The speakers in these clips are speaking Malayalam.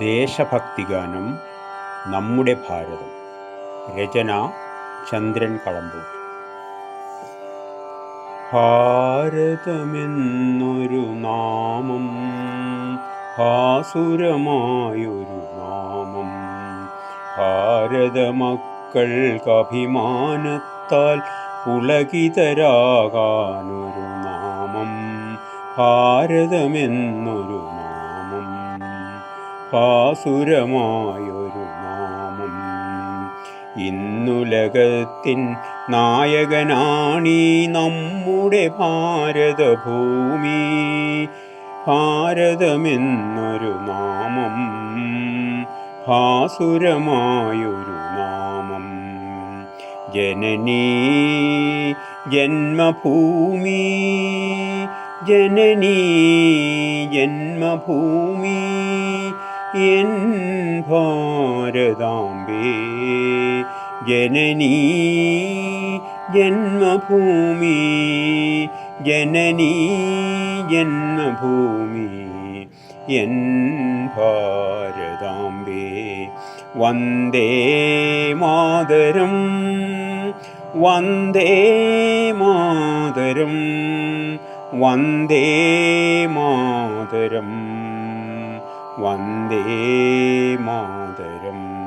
ദേശഭക്തിഗാനം നമ്മുടെ ഭാരതം. രചന ചന്ദ്രൻ കളമ്പൂർ ഭാരതമെന്നൊരു നാമം ഭാസുരമായൊരു നാമം. ഭാരതമക്കൾക്കഭിമാനത്താൽ പുളകിതരാകാനൊരു നാമം ഭാരതമെന്നൊരു നാമം ഭാസുരമായൊരു നാമം. ഇന്നുലകത്തിൻ നായകനാണീ നമ്മുടെ ഭാരതഭൂമി ഭാരതമെന്നൊരു നാമം ഭാസുരമായൊരു നാമം. ജനനീ ജന്മഭൂമി ജനനീ ജന്മഭൂമി എൻ ഭാരതാംബേ. ജനനീ ജന്മഭൂമി ജനനീ ജന്മഭൂമി എൻ ഭാരതാംബേ. വന്ദേ മാതരം വന്ദേ മാതരം. വന്ദേ മാതരം. വന്ദേ മാതരം.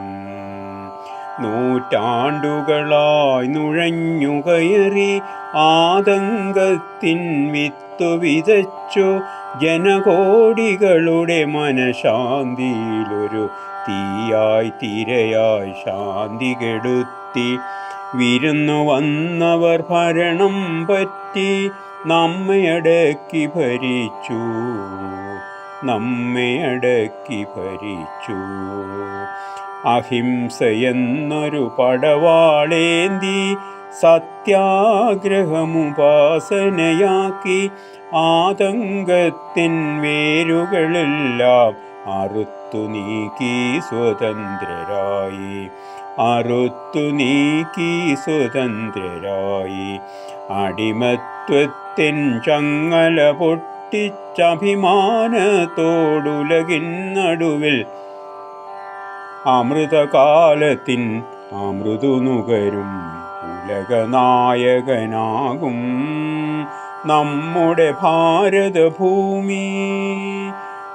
നൂറ്റാണ്ടുകളായി നുഴഞ്ഞുകയറി ആതങ്കത്തിൻ വിത്തു വിതച്ചു ജനകോടികളുടെ മനഃശാന്തിയിലൊരു തീയായി തീരയായി ശാന്തി കെടുത്തി. വിരുന്നു വന്നവർ ഭരണം പറ്റി നമ്മെ അടക്കി ഭരിച്ചു. നമ്മയടക്കി ഭരിച്ചു. അഹിംസയെന്നൊരു പടവാളേന്തി സത്യാഗ്രഹമുപാസനയാക്കി ആതങ്കത്തിൻ വേരുകളെല്ലാം അറുത്തു നീക്കി സ്വതന്ത്രരായി. അറുത്തു നീക്കി സ്വതന്ത്രരായി. അടിമത്വത്തിൻ ചങ്ങല പൊട്ടിച്ചഭിമാനത്തോടുലകിന്നടുവിൽ അമൃതകാലത്തിൻ അമൃതു നുകരും ഉലകനായകനാകും നമ്മുടെ ഭാരതഭൂമി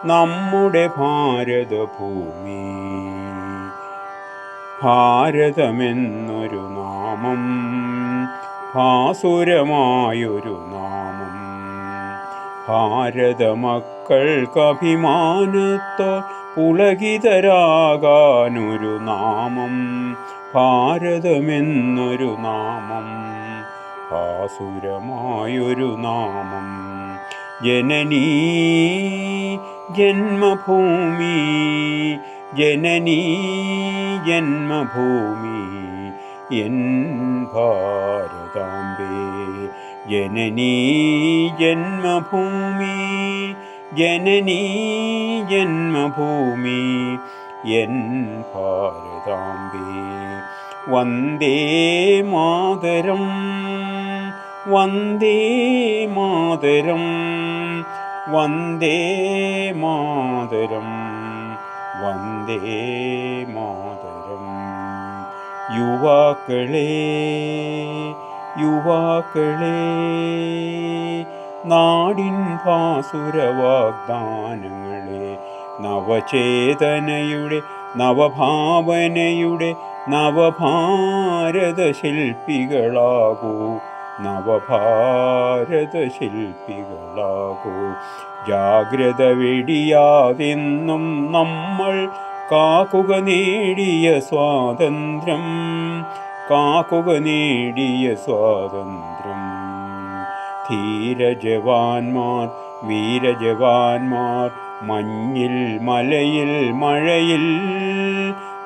നമ്മുടെ ഭാരതഭൂമി. ഭാരതമെന്നൊരു നാമം ഭാസുരമായൊരു ഭാരതമക്കൾക്കഭിമാനത്തോ പുളകിതരാകാനൊരു നാമം ഭാരതമെന്നൊരു നാമം ഭാസുരമായൊരു നാമം. ജനനീ ജന്മഭൂമി ജനനീ ജന്മഭൂമി. എൻ ഭാരതാംബേ ജനനീ ജന്മഭൂമി ജനനീ ജന്മഭൂമി എൻ ഭാരതാംബേ. വന്ദേ മാതരം വന്ദേ മാതരം വന്ദേ മാതരം വന്ദേ മാതരം. യുവാക്കളെ യുവാക്കളെ നാടിൻ ഭാസുരവാഗ്ദാനങ്ങളെ നവചേതനയുടെ നവഭാവനയുടെ നവഭാരത ശില്പികളാകൂ നവഭാരത ശില്പികളാകൂ ജാഗ്രത വെടിയാതെന്നും നമ്മൾ കാക്കുക നേടിയ സ്വാതന്ത്ര്യം. കാക്കുക നേടിയ സ്വാതന്ത്ര്യം. ധീരജവാന്മാർ വീരജവാന്മാർ മഞ്ഞിൽ മലയിൽ മഴയിൽ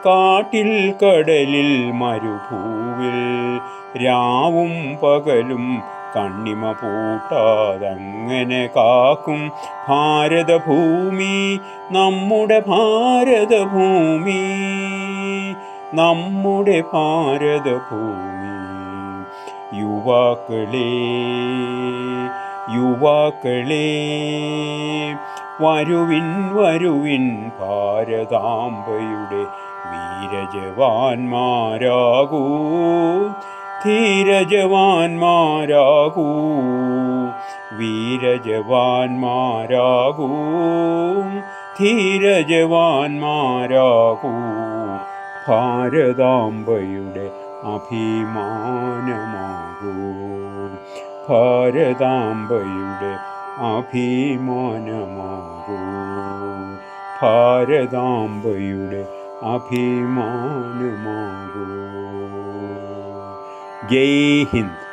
കാട്ടിൽ കടലിൽ മരുഭൂവിൽ രാവും പകലും കണ്ണിമ പൂട്ടാതങ്ങനെ കാക്കും ഭാരതഭൂമി നമ്മുടെ ഭാരതഭൂമി നമ്മുടെ ഭാരതഭൂമി. യുവാക്കളെ യുവാക്കളെ വരുവിൻ വരുവിൻ ഭാരതാംബയുടെ വീരജവാന്മാരാകൂ. ധീരജവാന്മാരാകൂ. വീരജവാന്മാരാകൂ. ധീരജവാന്മാരാകൂ. ഭാരതാംബയുടെ അഭിമാനമാകൂ. ഭാരതാംബയുടെ അഭിമാനമാകൂ. ഭാരതാംബയുടെ അഭിമാനമാകൂ. Jai Hind.